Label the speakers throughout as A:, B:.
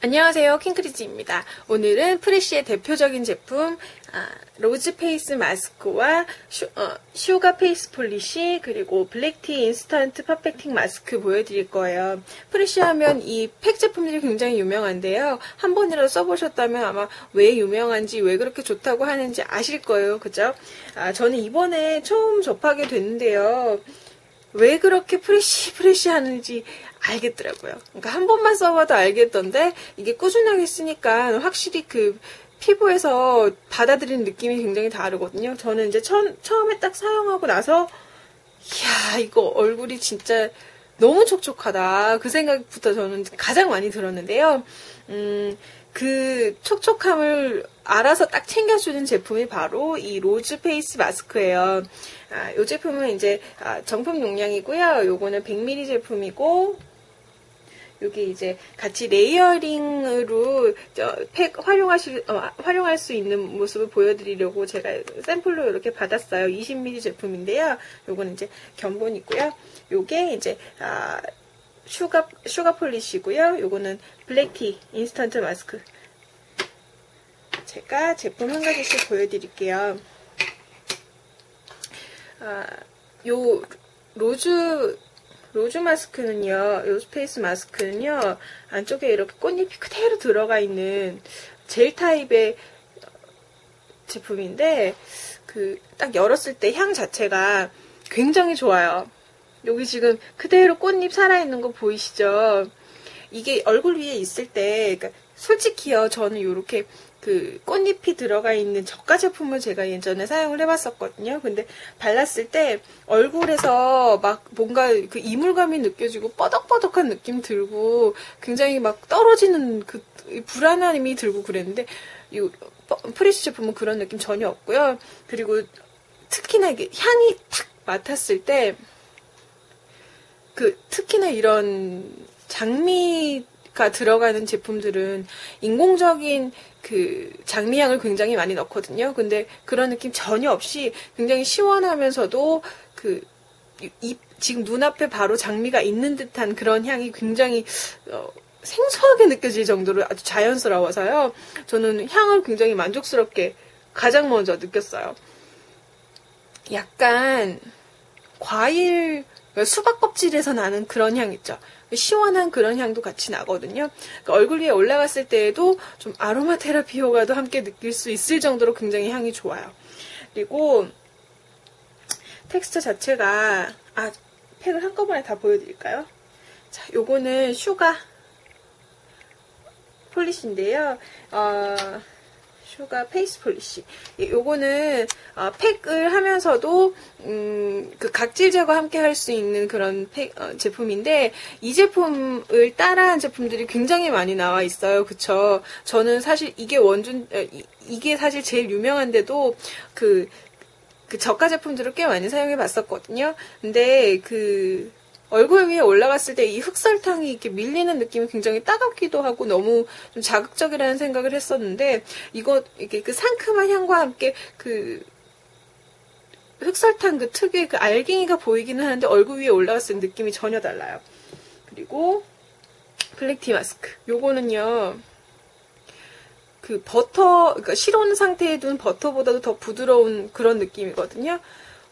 A: 안녕하세요. 킹크리즈입니다. 오늘은 프레쉬의 대표적인 제품 아, 로즈 페이스 마스크와 슈, 가 페이스 폴리시 그리고 블랙티 인스턴트 퍼펙팅 마스크 보여드릴 거예요. 프레쉬 하면 이 팩 제품들이 굉장히 유명한데요. 한 번이라도 써보셨다면 아마 왜 유명한지 왜 그렇게 좋다고 하는지 아실 거예요. 그죠? 아, 저는 이번에 처음 접하게 됐는데요. 왜 그렇게 프레쉬 프레쉬 하는지 알겠더라고요. 그러니까 한 번만 써봐도 알겠던데 이게 꾸준하게 쓰니까 확실히 그 피부에서 받아들이는 느낌이 굉장히 다르거든요. 저는 이제 처음, 처음에 딱 사용하고 나서 이야 이거 얼굴이 진짜 너무 촉촉하다 그 생각부터 저는 가장 많이 들었는데요. 음, 그 촉촉함을 알아서 딱 챙겨주는 제품이 바로 이 로즈 페이스 마스크예요. 아, 이 제품은 이제 아, 정품 용량이고요. 요거는 100ml 제품이고 여기 이제 같이 레이어링으로 팩 활용하실 어, 활용할 수 있는 모습을 보여드리려고 제가 샘플로 이렇게 받았어요. 20ml 제품인데요. 요거는 이제 견본이고요. 요게 이제 아, 슈가 슈가 폴리시고요. 요거는 블랙티 인스턴트 마스크. 제가 제품 한 가지씩 보여드릴게요. 아, 요 로즈 로즈 마스크는요, 로즈 페이스 마스크는요, 안쪽에 이렇게 꽃잎이 그대로 들어가 있는 젤 타입의 제품인데, 그, 딱 열었을 때 향 자체가 굉장히 좋아요. 여기 지금 그대로 꽃잎 살아있는 거 보이시죠? 이게 얼굴 위에 있을 때, 그러니까 솔직히요, 저는 이렇게 그 꽃잎이 들어가 있는 저가 제품을 제가 예전에 사용을 해봤었거든요. 근데 발랐을 때 얼굴에서 막 뭔가 그 이물감이 느껴지고 뻐덕뻐덕한 느낌 들고 굉장히 막 떨어지는 그 불안함이 들고 그랬는데 이 프리시 제품은 그런 느낌 전혀 없고요. 그리고 특히나 이게 향이 탁 맡았을 때 그 특히나 이런 장미 가 들어가는 제품들은 인공적인 그 장미향을 굉장히 많이 넣거든요. 근데 그런 느낌 전혀 없이 굉장히 시원하면서도 그 입, 지금 눈앞에 바로 장미가 있는 듯한 그런 향이 굉장히 어, 생소하게 느껴질 정도로 아주 자연스러워서요. 저는 향을 굉장히 만족스럽게 가장 먼저 느꼈어요. 약간 과일 수박 껍질에서 나는 그런 향 있죠. 시원한 그런 향도 같이 나거든요. 그러니까 얼굴 위에 올라갔을 때에도 좀 아로마 테라피 효과도 함께 느낄 수 있을 정도로 굉장히 향이 좋아요. 그리고 텍스처 자체가 아 팩을 한꺼번에 다 보여드릴까요? 자, 요거는 슈가 폴리시인데요. 어, 슈가 페이스 폴리시. 요거는 어, 팩을 하면서도 음, 그 각질 제거 함께 할 수 있는 그런 팩, 어, 제품인데 이 제품을 따라한 제품들이 굉장히 많이 나와 있어요. 그쵸? 저는 사실 이게 원준 어, 이, 이게 사실 제일 유명한데도 그, 그 저가 제품들을 꽤 많이 사용해 봤었거든요. 근데 그 얼굴 위에 올라갔을 때 이 흑설탕이 이렇게 밀리는 느낌이 굉장히 따갑기도 하고 너무 좀 자극적이라는 생각을 했었는데 이거 이게 그 상큼한 향과 함께 그 흑설탕 그 특유의 그 알갱이가 보이기는 하는데 얼굴 위에 올라갔을 때 느낌이 전혀 달라요. 그리고 블랙티 마스크. 요거는요. 그 버터, 그러니까 실온 상태에 둔 버터보다도 더 부드러운 그런 느낌이거든요.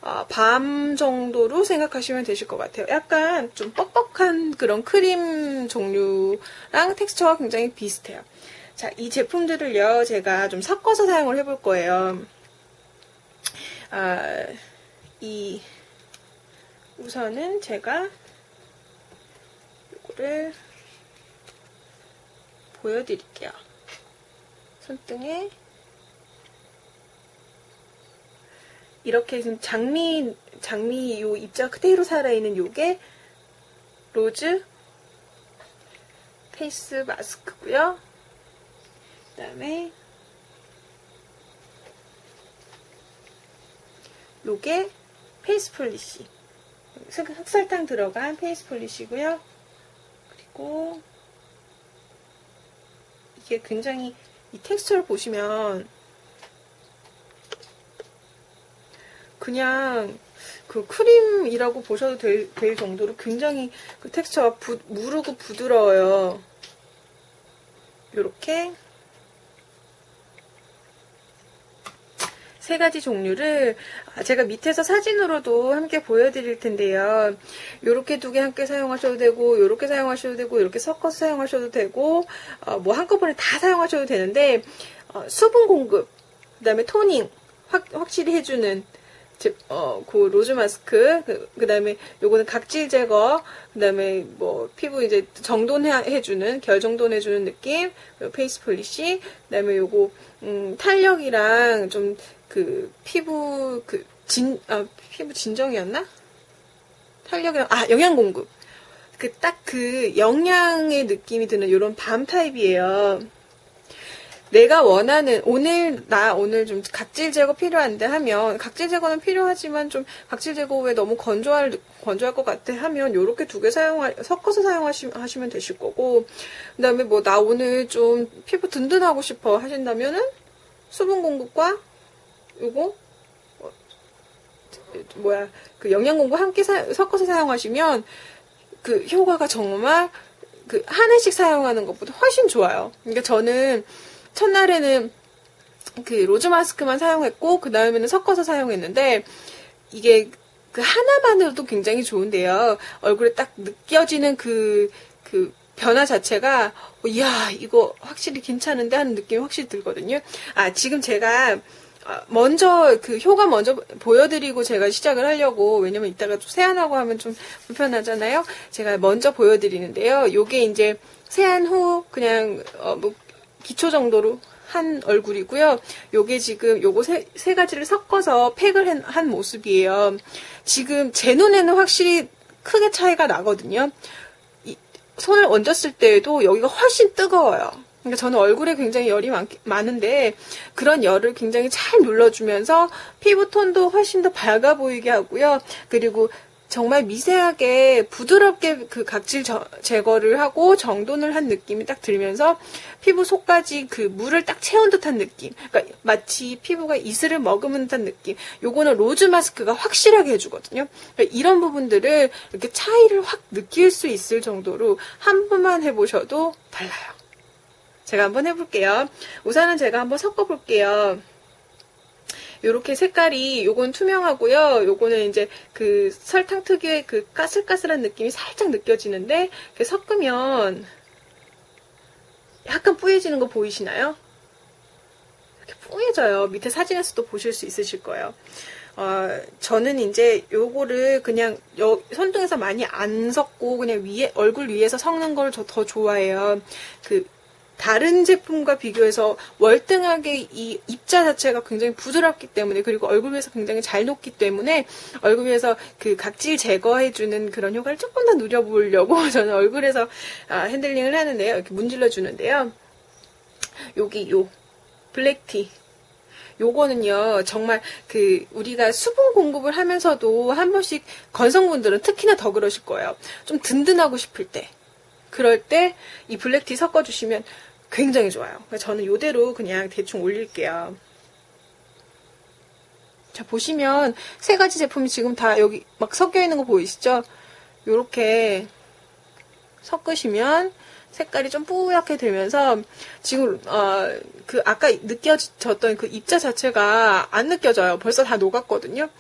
A: 어, 밤 정도로 생각하시면 되실 것 같아요. 약간 좀 뻑뻑한 그런 크림 종류랑 텍스처가 굉장히 비슷해요. 자, 이 제품들을요, 제가 좀 섞어서 사용을 해볼 거예요. 아, 이, 우선은 제가 이거를 보여드릴게요. 손등에 이렇게 지금 장미 장미 요 입자 그대로 살아있는 요게 로즈 페이스 마스크고요. 그다음에 요게 페이스 폴리시 흑설탕 들어간 페이스 폴리시고요. 그리고 이게 굉장히 이 텍스처를 보시면 그냥 그 크림이라고 보셔도 될, 될 정도로 굉장히 그 텍스처가 부, 무르고 부드러워요. 이렇게 세 가지 종류를 아, 제가 밑에서 사진으로도 함께 보여드릴 텐데요. 이렇게 두 개 함께 사용하셔도 되고, 이렇게 사용하셔도 되고, 이렇게 섞어서 사용하셔도 되고, 어, 뭐 한꺼번에 다 사용하셔도 되는데 어, 수분 공급, 그 다음에 토닝 확, 확실히 해주는 제, 어, 그 로즈 마스크, 그, 그 다음에 요거는 각질 제거, 그 다음에 뭐 피부 이제 정돈해주는, 결 정돈해주는 느낌, 페이스 폴리시, 그 다음에 요거, 음, 탄력이랑 좀 그 피부 그 진, 아, 피부 진정이었나? 탄력이랑, 아, 영양 공급. 그 딱그 영양의 느낌이 드는 요런 밤 타입이에요. 내가 원하는 오늘 나 오늘 좀 각질 제거 필요한데 하면 각질 제거는 필요하지만 좀 각질 제거 후에 너무 건조할 건조할 것 같아 하면 요렇게 두 개 사용하 섞어서 사용하시면 되실 거고 그다음에 뭐 나 오늘 좀 피부 든든하고 싶어 하신다면은 수분 공급과 요거 어, 뭐야 그 영양 공급 함께 사, 섞어서 사용하시면 그 효과가 정말 그 하나씩 사용하는 것보다 훨씬 좋아요. 그러니까 저는 첫날에는 그 로즈 마스크만 사용했고 그 다음에는 섞어서 사용했는데 이게 그 하나만으로도 굉장히 좋은데요. 얼굴에 딱 느껴지는 그, 그 변화 자체가, 어, 이야, 이거 확실히 괜찮은데 하는 느낌이 확실히 들거든요. 아, 지금 제가 아, 먼저 그 효과 먼저 보여드리고 제가 시작을 하려고 왜냐면 이따가 좀 세안하고 하면 좀 불편하잖아요. 제가 먼저 보여드리는데요. 요게 이제 세안 후 그냥 어 뭐 기초 정도로 한 얼굴이고요. 요게 지금 요거 세, 세 가지를 섞어서 팩을 한, 한 모습이에요. 지금 제 눈에는 확실히 크게 차이가 나거든요. 이, 손을 얹었을 때에도 여기가 훨씬 뜨거워요. 그러니까 저는 얼굴에 굉장히 열이 많, 많은데 그런 열을 굉장히 잘 눌러주면서 피부 톤도 훨씬 더 밝아 보이게 하고요. 그리고 정말 미세하게 부드럽게 그 각질 저, 제거를 하고 정돈을 한 느낌이 딱 들면서 피부 속까지 그 물을 딱 채운 듯한 느낌. 그러니까 마치 피부가 이슬을 머금은 듯한 느낌. 요거는 로즈 마스크가 확실하게 해주거든요. 그러니까 이런 부분들을 이렇게 차이를 확 느낄 수 있을 정도로 한 번만 해보셔도 달라요. 제가 한번 해볼게요. 우선은 제가 한번 섞어볼게요. 요렇게 색깔이 요건 투명하고요. 요거는 이제 그 설탕 특유의 그 까슬까슬한 느낌이 살짝 느껴지는데 섞으면 약간 뿌얘지는 거 보이시나요? 이렇게 뿌얘져요. 밑에 사진에서도 보실 수 있으실 거예요. 어, 저는 이제 요거를 그냥 여, 손등에서 많이 안 섞고 그냥 위에 얼굴 위에서 섞는 걸더 좋아해요. 그 다른 제품과 비교해서 월등하게 이 입자 자체가 굉장히 부드럽기 때문에 그리고 얼굴 위에서 굉장히 잘 녹기 때문에 얼굴 위에서 그 각질 제거해주는 그런 효과를 조금 더 누려보려고 저는 얼굴에서 아, 핸들링을 하는데요. 이렇게 문질러 주는데요. 여기 요 블랙티 요거는요, 정말 그, 우리가 수분 공급을 하면서도 한 번씩 건성분들은 특히나 더 그러실 거예요. 좀 든든하고 싶을 때. 그럴 때 이 블랙티 섞어주시면 굉장히 좋아요. 저는 이대로 그냥 대충 올릴게요. 자, 보시면 세 가지 제품이 지금 다 여기 막 섞여 있는 거 보이시죠? 이렇게 섞으시면 색깔이 좀 뿌옇게 되면서 지금 어, 그 아까 느껴졌던 그 입자 자체가 안 느껴져요. 벌써 다 녹았거든요.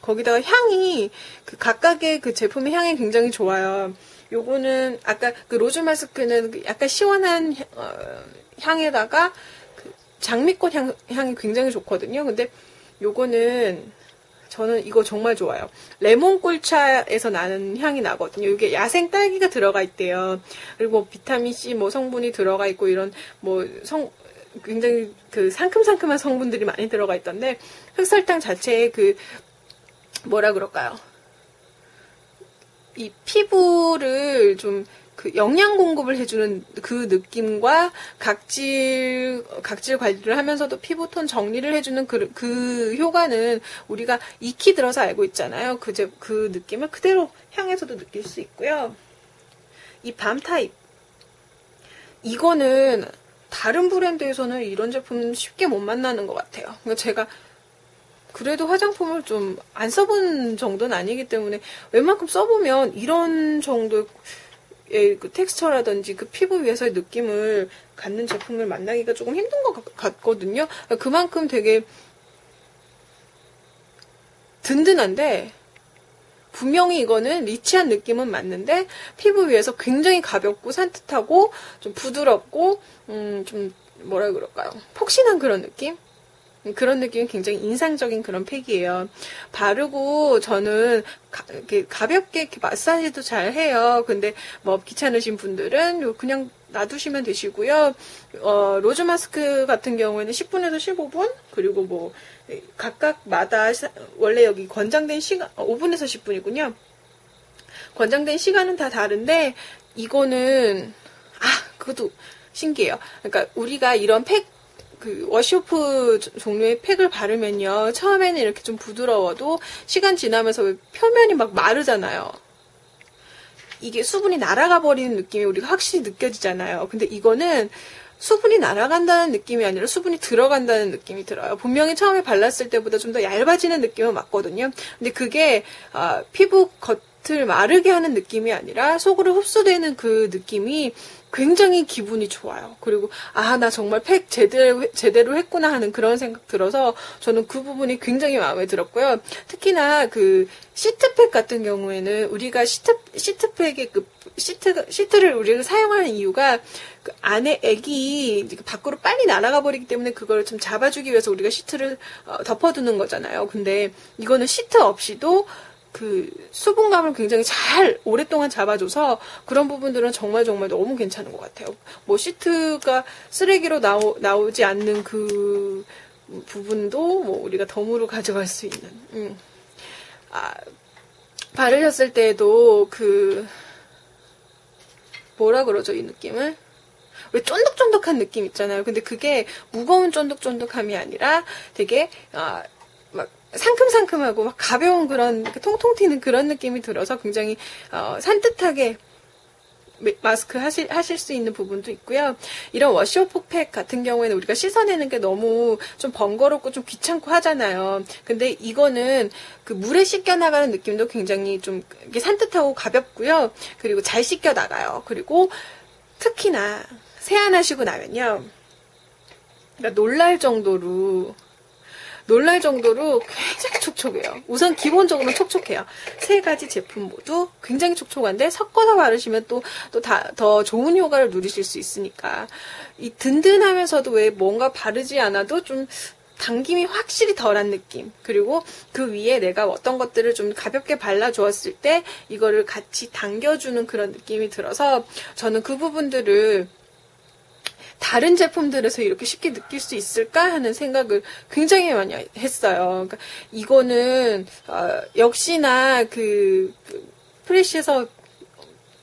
A: 거기다가 향이 그 각각의 그 제품의 향이 굉장히 좋아요. 요거는 아까 그 로즈 마스크는 그 약간 시원한 어, 향에다가 그 장미꽃 향, 향이 굉장히 좋거든요. 근데 요거는 저는 이거 정말 좋아요. 레몬 꿀차에서 나는 향이 나거든요. 이게 야생 딸기가 들어가 있대요. 그리고 뭐 비타민 C 뭐 성분이 들어가 있고 이런 뭐 성 굉장히 그 상큼상큼한 성분들이 많이 들어가 있던데 흑설탕 자체에 그 뭐라 그럴까요? 이 피부를 좀 그 영양 공급을 해주는 그 느낌과 각질 각질 관리를 하면서도 피부톤 정리를 해주는 그, 그 효과는 우리가 익히 들어서 알고 있잖아요. 그, 제, 그 느낌을 그대로 향에서도 느낄 수 있고요. 이 밤 타입 이거는 다른 브랜드에서는 이런 제품 쉽게 못 만나는 것 같아요. 그러니까 제가 그래도 화장품을 좀 안 써본 정도는 아니기 때문에 웬만큼 써보면 이런 정도의 그 텍스처라든지 그 피부 위에서의 느낌을 갖는 제품을 만나기가 조금 힘든 것 같거든요. 그만큼 되게 든든한데 분명히 이거는 리치한 느낌은 맞는데 피부 위에서 굉장히 가볍고 산뜻하고 좀 부드럽고 음 좀 뭐라 그럴까요? 폭신한 그런 느낌? 그런 느낌이 굉장히 인상적인 그런 팩이에요. 바르고 저는 가, 볍게 마사지도 잘 해요. 근데 뭐 귀찮으신 분들은 그냥 놔두시면 되시고요. 어, 로즈 마스크 같은 경우에는 10분에서 15분 그리고 뭐 각각마다 원래 여기 권장된 시간 5분에서 어, 10분이군요. 권장된 시간은 다 다른데 이거는 아 그것도 신기해요. 그러니까 우리가 이런 팩 그 워시오프 종류의 팩을 바르면요 처음에는 이렇게 좀 부드러워도 시간 지나면서 표면이 막 마르잖아요. 이게 수분이 날아가 버리는 느낌이 우리가 확실히 느껴지잖아요. 근데 이거는 수분이 날아간다는 느낌이 아니라 수분이 들어간다는 느낌이 들어요. 분명히 처음에 발랐을 때보다 좀 더 얇아지는 느낌은 맞거든요. 근데 그게 아, 피부 겉 을 마르게 하는 느낌이 아니라 속으로 흡수되는 그 느낌이 굉장히 기분이 좋아요. 그리고 아 나 정말 팩 제대로 제대로 했구나 하는 그런 생각 들어서 저는 그 부분이 굉장히 마음에 들었고요. 특히나 그 시트팩 같은 경우에는 우리가 시트 시트팩의 그 시트 시트를 우리가 사용하는 이유가 그 안에 액이 밖으로 빨리 날아가 버리기 때문에 그걸 좀 잡아주기 위해서 우리가 시트를 어, 덮어두는 거잖아요. 근데 이거는 시트 없이도 그 수분감을 굉장히 잘 오랫동안 잡아줘서 그런 부분들은 정말 정말 너무 괜찮은 것 같아요. 뭐 시트가 쓰레기로 나오, 나오지 않는 그 부분도 뭐 우리가 덤으로 가져갈 수 있는. 음. 아, 바르셨을 때도 그 뭐라 그러죠 이 느낌을? 왜 쫀득쫀득한 느낌 있잖아요. 근데 그게 무거운 쫀득쫀득함이 아니라 되게 아, 막 상큼상큼하고 막 가벼운 그런 통통 튀는 그런 느낌이 들어서 굉장히 어, 산뜻하게 마스크 하실, 하실 수 있는 부분도 있고요. 이런 워시오프 팩 같은 경우에는 우리가 씻어내는 게 너무 좀 번거롭고 좀 귀찮고 하잖아요. 근데 이거는 그 물에 씻겨 나가는 느낌도 굉장히 좀 산뜻하고 가볍고요. 그리고 잘 씻겨 나가요. 그리고 특히나 세안하시고 나면요. 그러니까 놀랄 정도로 놀랄 정도로 굉장히 촉촉해요. 우선 기본적으로 촉촉해요. 세 가지 제품 모두 굉장히 촉촉한데 섞어서 바르시면 또또더 좋은 효과를 누리실 수 있으니까 이 든든하면서도 왜 뭔가 바르지 않아도 좀 당김이 확실히 덜한 느낌. 그리고 그 위에 내가 어떤 것들을 좀 가볍게 발라주었을 때 이거를 같이 당겨주는 그런 느낌이 들어서 저는 그 부분들을 다른 제품들에서 이렇게 쉽게 느낄 수 있을까 하는 생각을 굉장히 많이 했어요. 그러니까 이거는 어, 역시나 그, 그 프레시에서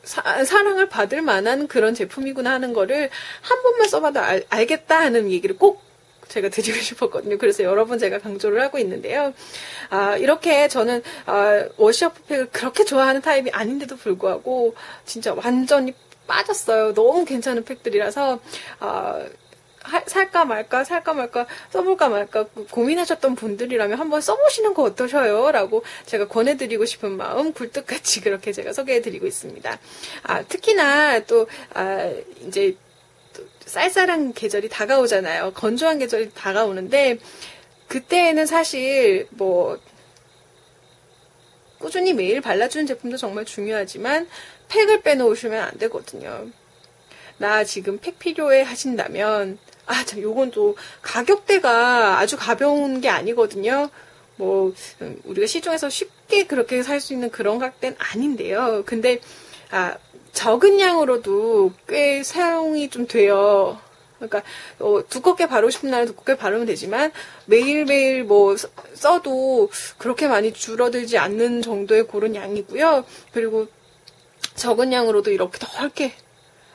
A: 사, 사랑을 받을 만한 그런 제품이구나 하는 거를 한 번만 써봐도 알, 알겠다 하는 얘기를 꼭 제가 드리고 싶었거든요. 그래서 여러 번 제가 강조를 하고 있는데요. 아, 이렇게 저는 아, 워시업 팩을 그렇게 좋아하는 타입이 아닌데도 불구하고 진짜 완전히 빠졌어요. 너무 괜찮은 팩들이라서 어, 살까 말까 살까 말까 써볼까 말까 고민하셨던 분들이라면 한번 써보시는 거 어떠셔요? 라고 제가 권해드리고 싶은 마음 굴뚝같이 그렇게 제가 소개해드리고 있습니다. 아, 특히나 또 아, 이제 또 쌀쌀한 계절이 다가오잖아요. 건조한 계절이 다가오는데 그때에는 사실 뭐 꾸준히 매일 발라주는 제품도 정말 중요하지만 팩을 빼놓으시면 안 되거든요. 나 지금 팩 필요해 하신다면 아, 참, 요건 또 가격대가 아주 가벼운 게 아니거든요. 뭐, 음, 우리가 시중에서 쉽게 그렇게 살 수 있는 그런 가격대는 아닌데요. 근데, 아, 적은 양으로도 꽤 사용이 좀 돼요. 그러니까 어, 두껍게 바르고 싶은 날은 두껍게 바르면 되지만 매일매일 뭐 써도 그렇게 많이 줄어들지 않는 정도의 그런 양이고요. 그리고 적은 양으로도 이렇게 덜게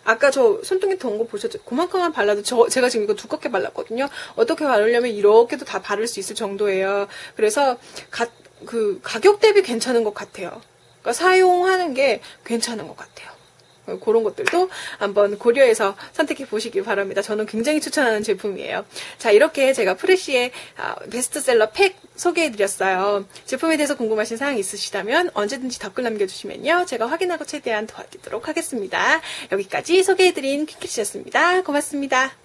A: 아까 저 손등에 던 거 보셨죠? 그만큼만 발라도 저 제가 지금 이거 두껍게 발랐거든요. 어떻게 바르려면 이렇게도 다 바를 수 있을 정도예요. 그래서 가, 그 가격 대비 괜찮은 것 같아요. 그러니까 사용하는 게 괜찮은 것 같아요. 어, 그런 것들도 한번 고려해서 선택해 보시길 바랍니다. 저는 굉장히 추천하는 제품이에요. 자, 이렇게 제가 프레쉬의 아, 베스트셀러 팩 소개해 드렸어요. 제품에 대해서 궁금하신 사항 있으시다면 언제든지 댓글 남겨주시면요. 제가 확인하고 최대한 도와드리도록 하겠습니다. 여기까지 소개해 드린 퀴퀴씨였습니다. 고맙습니다.